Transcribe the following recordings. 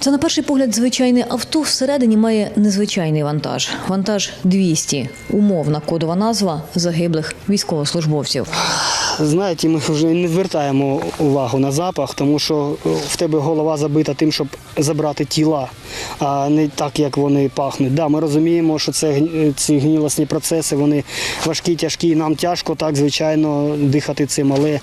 Це на перший погляд звичайне авто всередині має незвичайний вантаж. Вантаж 200. Умовна кодова назва загиблих військовослужбовців. Знаєте, ми вже не звертаємо увагу на запах, тому що е, в тебе голова забита тим, щоб забрати тіла, а не так, як вони пахнуть. Да, ми розуміємо, що це гні- ці гнілосні процеси, вони важкі, тяжкі, нам тяжко так, звичайно, дихати цим, але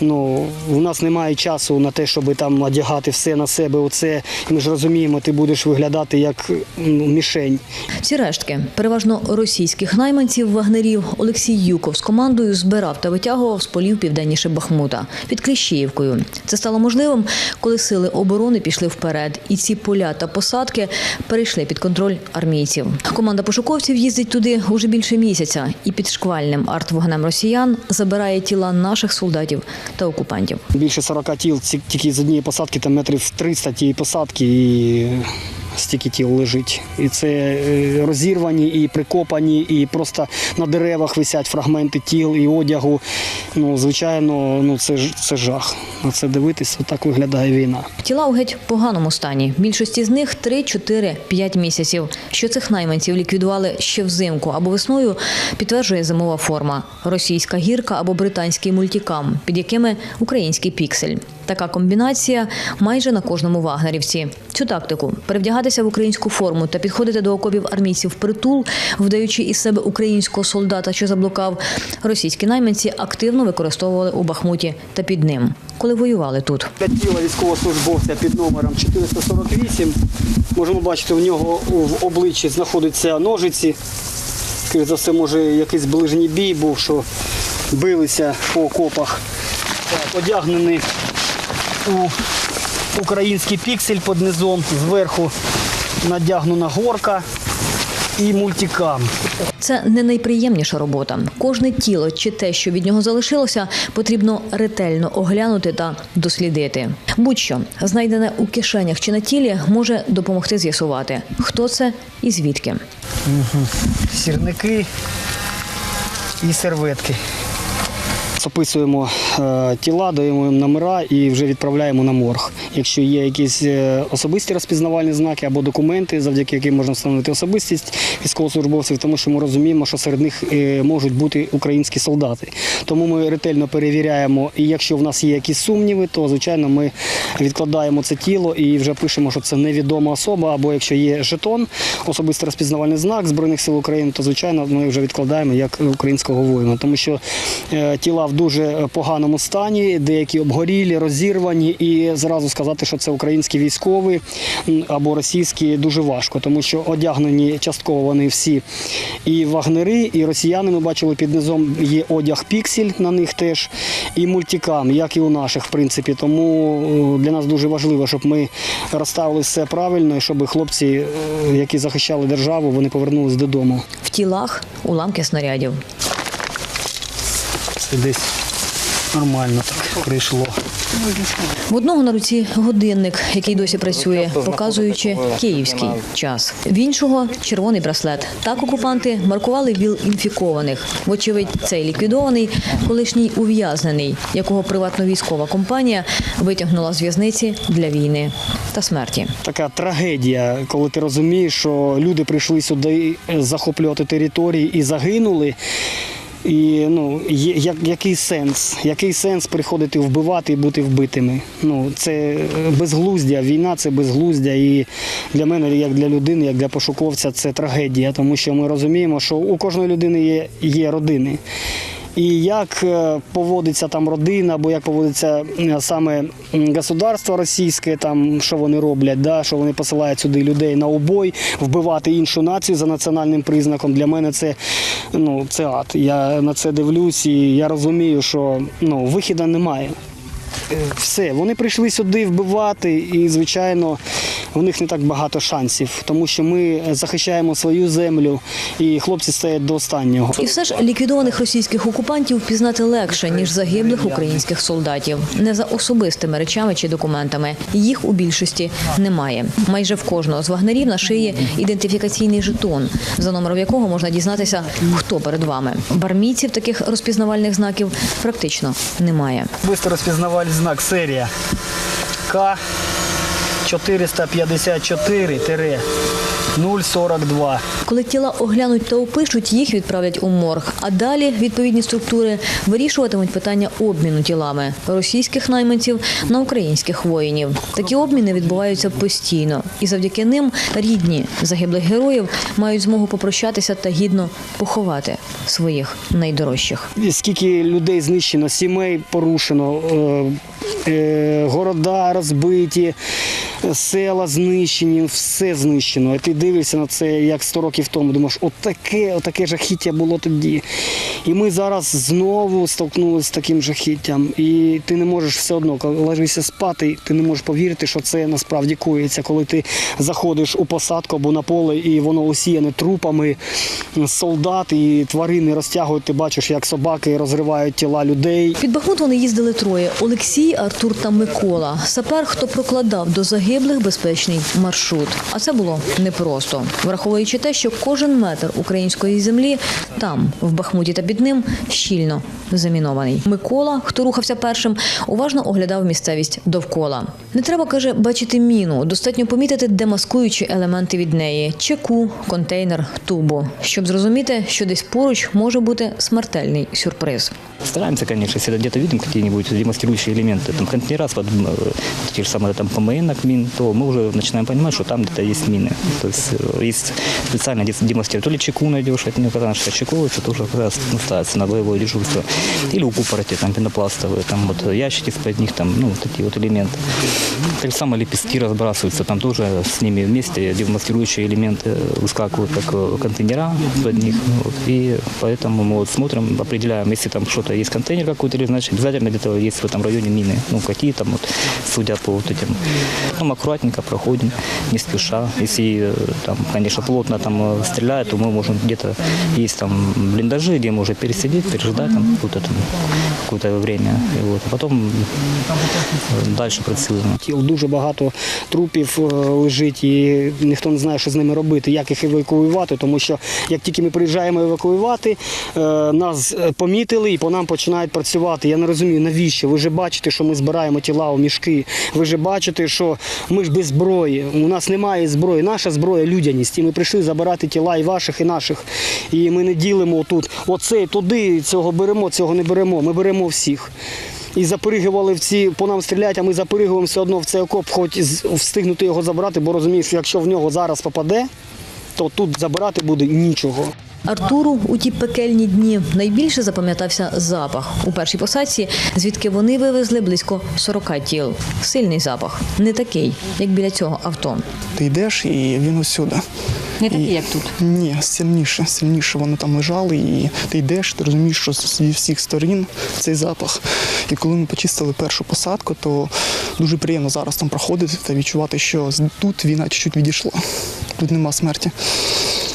ну, у нас немає часу на те, щоб там одягати все на себе. Оце. Ми ж розуміємо, ти будеш виглядати як ну, мішень. Ці рештки, переважно російських найманців вагнерів, Олексій Юков з командою збирав та витягував з полів південніше Бахмута під Кліщіївкою. Це стало можливим, коли сили оборони пішли вперед, і ці поля та посадки перейшли під контроль армійців. Команда пошуковців їздить туди уже більше місяця і під шквальним артвогнем росіян забирає тіла наших солдатів та окупантів. Більше 40 тіл тільки з однієї посадки, там метрів 300 тієї посадки і стільки тіл лежить. І це е, розірвані, і прикопані, і просто на деревах висять фрагменти тіл і одягу. Ну, звичайно, ну це це жах. На це дивитися, так виглядає війна. Тіла у геть поганому стані. Більшості з них 3, 4, 5 місяців. Що цих найманців ліквідували ще взимку або весною, підтверджує зимова форма: російська гірка або британський мультикам, під якими український піксель. Така комбінація майже на кожному вагнерівці. Цю тактику перевдягатися в українську форму та підходити до окопів армійців притул, вдаючи із себе українського солдата, що заблукав, російські найманці активно використовували у Бахмуті та під ним, коли воювали тут. Тіла військовослужбовця під номером 448. Можемо бачити, в нього в обличчі знаходяться ножиці. За все, може, якийсь ближній бій був, що билися по окопах. Одягнений у український піксель під низом, зверху надягнена горка і мультикам. Це не найприємніша робота. Кожне тіло чи те, що від нього залишилося, потрібно ретельно оглянути та дослідити. Будь-що знайдене у кишенях чи на тілі може допомогти з'ясувати, хто це і звідки. сірники і серветки. Записуємо тіла, даємо їм номера і вже відправляємо на морг. Якщо є якісь е, особисті розпізнавальні знаки або документи, завдяки яким можна встановити особистість військовослужбовців, тому що ми розуміємо, що серед них е, можуть бути українські солдати. Тому ми ретельно перевіряємо, і якщо в нас є якісь сумніви, то звичайно ми відкладаємо це тіло і вже пишемо, що це невідома особа, або якщо є жетон, особистий розпізнавальний знак Збройних сил України, то звичайно ми вже відкладаємо як українського воїна, тому що е, тіла в дуже поганому стані, деякі обгорілі, розірвані, і зразу сказати, що це українські військові або російські, дуже важко, тому що одягнені частково вони всі і вагнери, і росіяни. Ми бачили під низом є одяг піксель на них теж, і мультикам, як і у наших, в принципі. Тому е, для нас дуже важливо, щоб ми розставили все правильно, і щоб хлопці, е, які захищали державу, вони повернулись додому. В тілах уламки снарядів. Десь нормально так прийшло. В одного на руці годинник, який досі працює, показуючи київський час. В іншого червоний браслет. Так окупанти маркували віл інфікованих. Вочевидь, цей ліквідований, колишній ув'язнений, якого приватно-військова компанія витягнула з в'язниці для війни та смерті. Така трагедія, коли ти розумієш, що люди прийшли сюди е, захоплювати території і загинули. І ну, як, який сенс? Який сенс приходити вбивати і бути вбитими? Ну, це е, безглуздя, війна це безглуздя. І для мене, як для людини, як для пошуковця, це трагедія, тому що ми розуміємо, що у кожної людини є, є родини. І як е, поводиться там родина, або як поводиться е, саме государство російське, там що вони роблять, да, що вони посилають сюди людей на убой, вбивати іншу націю за національним признаком. Для мене це ну це ад. Я на це дивлюсь, і я розумію, що ну вихіда немає. Е, Все, вони прийшли сюди вбивати, і звичайно, у них не так багато шансів, тому що ми захищаємо свою землю, і хлопці стоять до останнього. І все ж ліквідованих російських окупантів впізнати легше, ніж загиблих українських солдатів. Не за особистими речами чи документами. Їх у більшості немає. Майже в кожного з вагнерів на шиї ідентифікаційний жетон, за номером якого можна дізнатися, хто перед вами. Бармійців таких розпізнавальних знаків практично немає. Бистро розпізнавальний знак серія К 454 042. Коли тіла оглянуть та опишуть, їх відправлять у морг. А далі відповідні структури вирішуватимуть питання обміну тілами російських найманців на українських воїнів. Такі обміни відбуваються постійно, і завдяки ним рідні загиблих героїв мають змогу попрощатися та гідно поховати своїх найдорожчих. Скільки людей знищено, сімей порушено, е, е, города розбиті, села знищені, все знищено. І ти дивишся на це як 100 років тому. Думаєш, отаке, отаке жахіття було тоді. І ми зараз знову столкнулися з таким жахіттям. І ти не можеш все одно, коли ложишся спати, ти не можеш повірити, що це насправді коїться, коли ти заходиш у посадку або на поле, і воно осіяне трупами солдат і тварини розтягують. Ти бачиш, як собаки розривають тіла людей. Під Бахмут вони їздили троє: Олексій, Артур та Микола. Сапер, хто прокладав до загиблих безпечний маршрут. А це було непросто, враховуючи те, що кожен метр української землі там, в Бахмуті та під ним, щільно замінований. Микола, хто рухався першим, уважно оглядав місцевість довкола. Не треба каже бачити міну. Достатньо помітити демаскуючі елементи від неї: чеку, контейнер, тубу, щоб зрозуміти, що десь поруч може бути смертельний сюрприз. Стараемся, конечно, если где-то видим какие-нибудь демаскирующие элементы, там контейнера, с под, э, те же самые там ПМН мин, то мы уже начинаем понимать, что там где-то есть мины. То есть э, есть специально демаскируют. То ли чеку найдешь, это не потому что чеку, это тоже как раз ну, ставится на боевое дежурство. Или у купороти, там пенопластовые, там вот ящики из-под них, там, ну, вот такие вот элементы. Так же самое лепестки разбрасываются, там тоже с ними вместе демаскирующие элементы выскакивают как э, контейнера под них. Ну, Вот. И поэтому мы вот смотрим, определяем, если там что-то есть контейнер какой-то, или значит обязательно где-то есть в этом районе мины. Ну, какие там вот, судя по вот этим. Потом аккуратненько проходим, не спеша. Если э, там, конечно, плотно там э, стреляют, то мы можем где-то есть там блиндажи, где можно пересидеть, переждать там какое-то там какое-то время. И вот. А потом э, дальше працюємо. Тіл дуже багато трупів е, лежить, і ніхто не знає, що з ними робити, як їх евакуювати, тому що як тільки ми приїжджаємо евакуювати, е, нас е, помітили і по нам починають працювати. Я не розумію, навіщо? Ви ж бачите, що ми збираємо тіла у мішки. Ви ж бачите, що ми ж без зброї. У нас немає зброї. Наша зброя людяність. І ми прийшли забирати тіла і ваших, і наших. І ми не ділимо тут. Оцей туди, цього беремо, цього не беремо. Ми беремо всіх. І запригували в ці, по нам стрілять, а ми запригуємо все одно в цей окоп, хоч встигнути його забрати, бо розумієш, якщо в нього зараз попаде, то тут забирати буде нічого. Артуру у ті пекельні дні найбільше запам'ятався запах у першій посадці, звідки вони вивезли близько 40 тіл. Сильний запах, не такий, як біля цього авто. Ти йдеш і він усюди. Не такий, як тут. Ні, сильніше, сильніше вони там лежали, і ти йдеш, ти розумієш, що зі всіх сторін цей запах. І коли ми почистили першу посадку, то дуже приємно зараз там проходити та відчувати, що з- тут війна чуть-чуть відійшла. Тут нема смерті.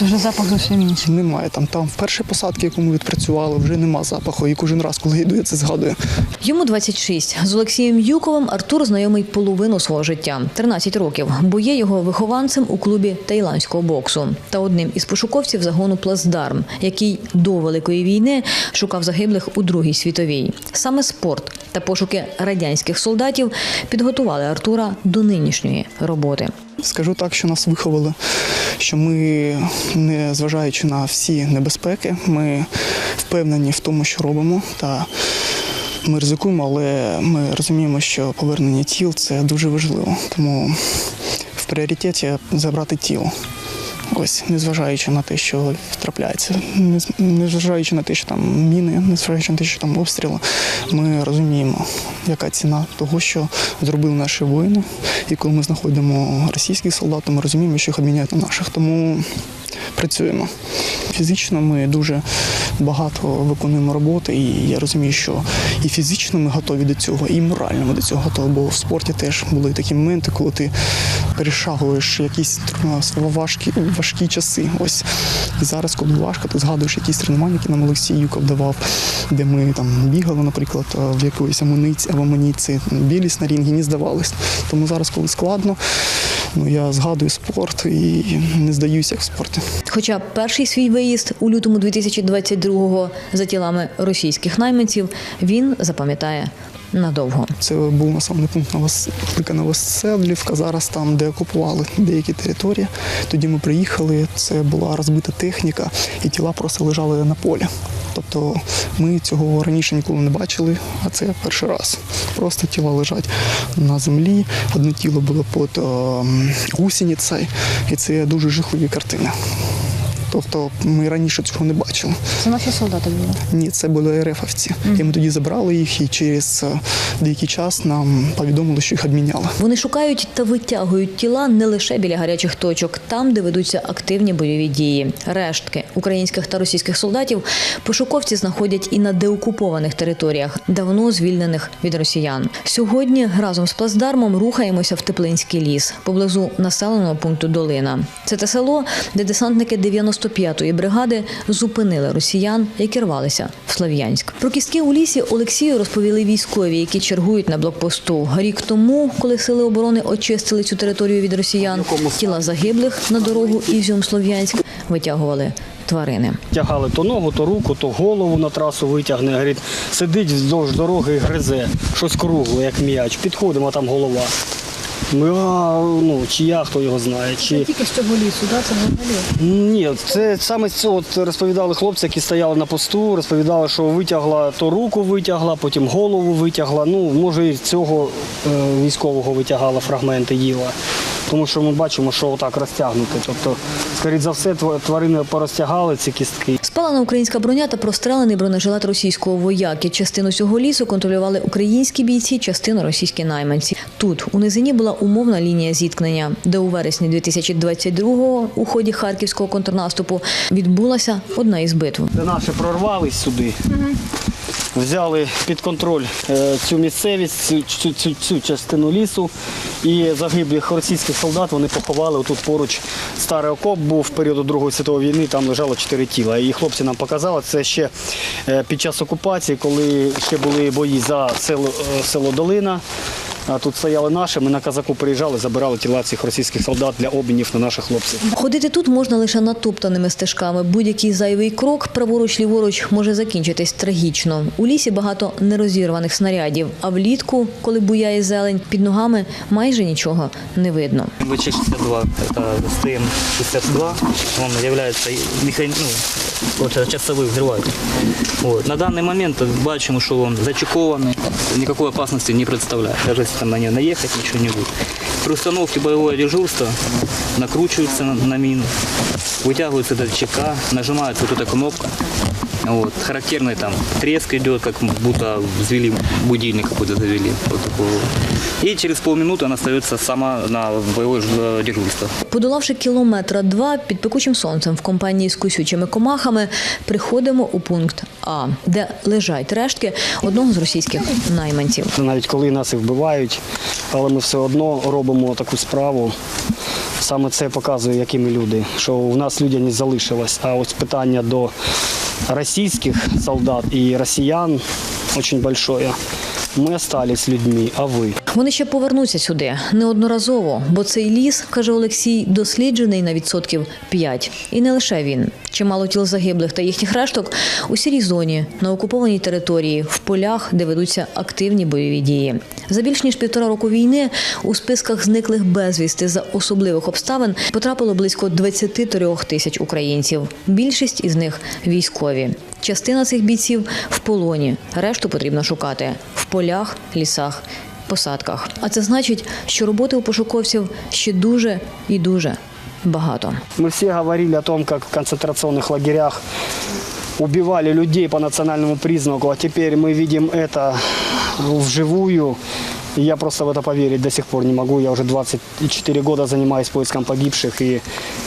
Вже запах зовсім інший. Немає там. Там в першій посадці, яку ми відпрацювали, вже нема запаху. І кожен раз, коли йду, я це згадую. Йому 26. З Олексієм Юковим Артур знайомий половину свого життя 13 років, бо є його вихованцем у клубі таїландського боксу та одним із пошуковців загону Плацдарм, який до великої війни шукав загиблих у Другій світовій. Саме спорт та пошуки радянських солдатів підготували Артура до нинішньої роботи. Скажу так, що нас виховали, що ми, не зважаючи на всі небезпеки, ми впевнені в тому, що робимо. Та ми ризикуємо, але ми розуміємо, що повернення тіл це дуже важливо. Тому в пріоритеті забрати тіло. Ось, незважаючи на те, що трапляється, нез- незважаючи на те, що там міни, незважаючи на те, що там обстріли, ми розуміємо, яка ціна того, що зробили наші воїни. І коли ми знаходимо російських солдат, ми розуміємо, що їх обміняють на наших. Тому працюємо. Фізично ми дуже багато виконуємо роботи, і я розумію, що і фізично ми готові до цього, і морально ми до цього готові. Бо в спорті теж були такі моменти, коли ти перешагуєш якісь важкі, важкі часи. Ось і зараз, коли важко, ти згадуєш якісь тренування, які нам Олексій Юков давав, де ми там бігали, наприклад, в якоїсь амуниці або амуніції, біліс на рінгі, не здавались. Тому зараз, коли складно, ну я згадую спорт і не здаюся в спорті. Хоча перший свій виїзд у лютому 2022-го за тілами російських найманців він запам'ятає надовго. Це був населений пункт велика Новоселівка, зараз там, де окупували деякі території. Тоді ми приїхали, це була розбита техніка, і тіла просто лежали на полі. Тобто ми цього раніше ніколи не бачили, а це перший раз. Просто тіла лежать на землі. Одне тіло було під гусініцей, і це дуже жахливі картини. Тобто ми раніше цього не бачили. Це наші солдати були. Ні, це були РФовці. І ми тоді забрали їх, і через е, деякий час нам повідомили, що їх обміняли. Вони шукають та витягують тіла не лише біля гарячих точок, там, де ведуться активні бойові дії. Рештки українських та російських солдатів пошуковці знаходять і на деокупованих територіях, давно звільнених від росіян. Сьогодні разом з плацдармом рухаємося в Теплинський ліс поблизу населеного пункту Долина. Це те село, де десантники 95-ї бригади зупинили росіян, які рвалися в Слов'янськ. Про кістки у лісі Олексію розповіли військові, які чергують на блокпосту. Рік тому, коли сили оборони очистили цю територію від росіян, тіла загиблих на дорогу Ізюм-Слов'янськ витягували тварини. Тягали то ногу, то руку, то голову на трасу витягне. Говорить, сидить вздовж дороги і гризе, щось кругле, як м'яч. Підходимо, а там голова. Ми, а, ну, чи я, хто його знає. Чи... Тільки з цього лісу, да? це взагалі. Ні, це саме з цього от розповідали хлопці, які стояли на посту, розповідали, що витягла то руку витягла, потім голову витягла. Ну, може, і цього е, військового витягала фрагменти їла. Тому що ми бачимо, що отак розтягнуте. Тобто, скоріше за все, тва- тварини порозтягали ці кістки. Спалена українська броня та прострелений бронежилет російського вояки. Частину цього лісу контролювали українські бійці, частину російські найманці. Тут у низині була умовна лінія зіткнення, де у вересні 2022-го у ході харківського контрнаступу відбулася одна із битв. Де наші прорвались сюди, взяли під контроль е, цю місцевість, цю, цю, цю, цю частину лісу. І загиблих російських солдат вони поховали тут поруч. Старий окоп був в період Другої світової війни, там лежало чотири тіла. І хлопці нам показали це ще е, під час окупації, коли ще були бої за село, е, село Долина А тут стояли наші, ми на казаку приїжджали, забирали тіла цих російських солдат для обмінів на наших хлопців. Ходити тут можна лише натоптаними стежками. Будь-який зайвий крок праворуч-ліворуч може закінчитись трагічно. У лісі багато нерозірваних снарядів, а влітку, коли буяє зелень, під ногами майже нічого не видно. ВЧ-62, это СТМ-62, он является механи... ну, получается, часовым взрывателем. Вот. На данный момент бачимо, что он зачекованный, никакой опасности не представляет. Даже если там на нее наехать, ничего не будет. При установке боевого дежурства накручивается на, на мину, вытягивается этот ЧК, нажимается вот эта кнопка. Вот. Характерный там треск идет, как будто взвели будильник какой-то завели. Вот такой вот. И через полминуты она остается сама на боевое дежурство. Подолавши кілометра два під пекучим сонцем в компанії з кусючими комахами, приходимо у пункт А, де лежать рештки одного з російських найманців. навіть коли нас і вбивають, але ми все одно робимо таку справу. Саме це показує, які ми люди, що у нас людяність залишилась. А ось питання до російських солдат і росіян дуже большое. Ми остались людьми, а ви? Вони ще повернуться сюди неодноразово, бо цей ліс, каже Олексій, досліджений на відсотків 5. І не лише він. Чимало тіл загиблих та їхніх решток у сірій зоні, на окупованій території, в полях, де ведуться активні бойові дії. За більш ніж півтора року війни у списках зниклих безвісти за особливих обставин потрапило близько 23 тисяч українців. Більшість із них військові. Частина цих бійців в полоні. Решту потрібно шукати в полях, лісах, посадках. А це значить, що роботи у пошуковців ще дуже і дуже багато. Мы все говорили о том, как в концентрационных лагерях убивали людей по национальному признаку, а теперь мы видим это вживую. И я просто в это поверить до сих пор не могу. Я уже 24 года занимаюсь поиском погибших и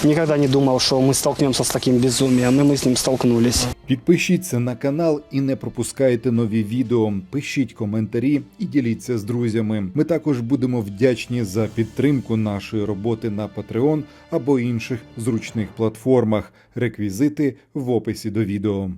никогда не думал, что мы столкнемся с таким безумием. И мы с ним столкнулись. Підпишіться на канал і не пропускайте нові відео. Пишіть коментарі і діліться з друзями. Ми також будемо вдячні за підтримку нашої роботи на Patreon або інших зручних платформах. Реквізити в описі до відео.